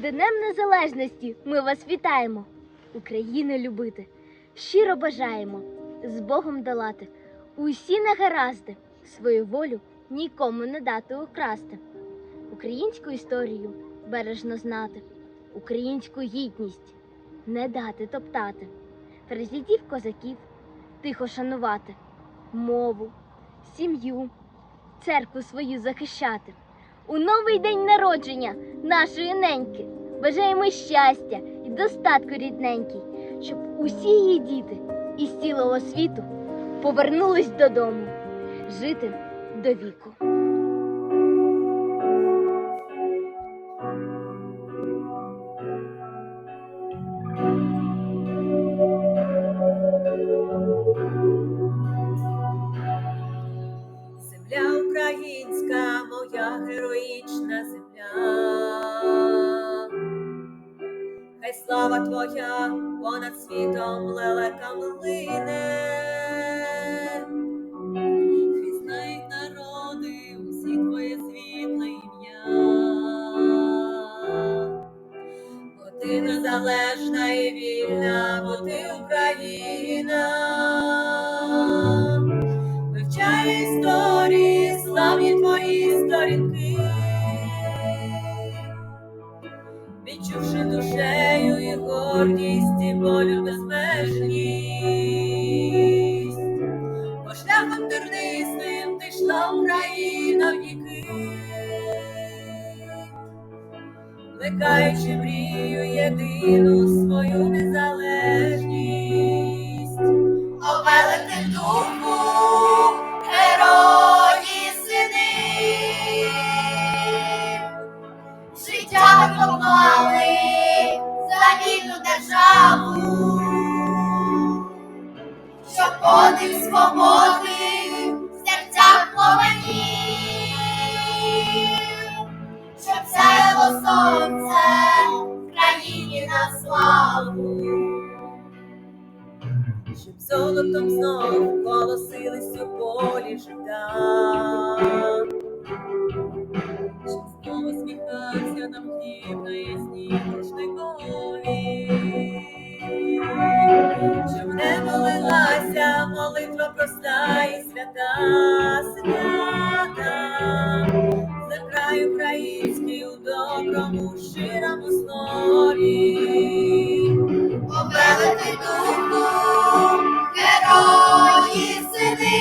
Днем Незалежності ми вас вітаємо. Україну любити. Щиро бажаємо з Богом долати. Усі негаразди, свою волю нікому не дати украсти. Українську історію бережно знати, українську гідність не дати топтати, Перезідів козаків тихо шанувати, мову, сім'ю, церкву свою захищати. У новий день народження нашої неньки бажаємо щастя і достатку рідненький, щоб усі її діти із цілого світу повернулись додому жити до віку. Земля українська, моя героїчна земля. Хай слава твоя понад світом лелекам лине. Хай народи усі твоє світле ім'я. Бо ти незалежна і вільна, бо ти Україна. Відчувши душею і гордість, і болю безмежність, по шляхам тернистим ти йшла Україна в віки, плекаючи мрію єдину свою незалежність. О великих духу, вільну державу, щоб подих свободи в серцях пломенів, щоб сяяло сонце в країні на славу. Щоб золотом знов колосились у полі життя, щоб не молилася молитва проста і свята, свята, за край український у доброму, щирому слові. Обелити духу, герої сини,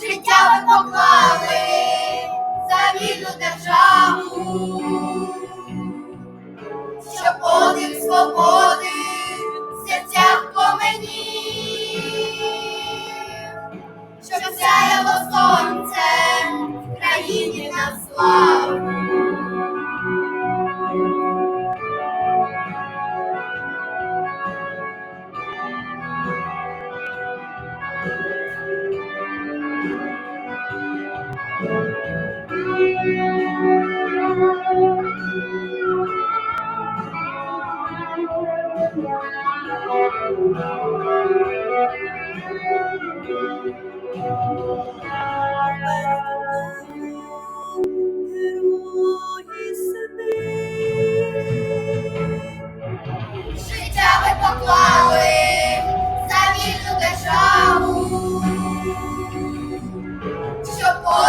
життя ви поклали за вільну державу,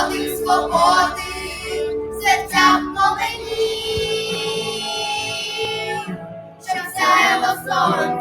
щоб подих свободи серця поменів, щоб сяяло сонце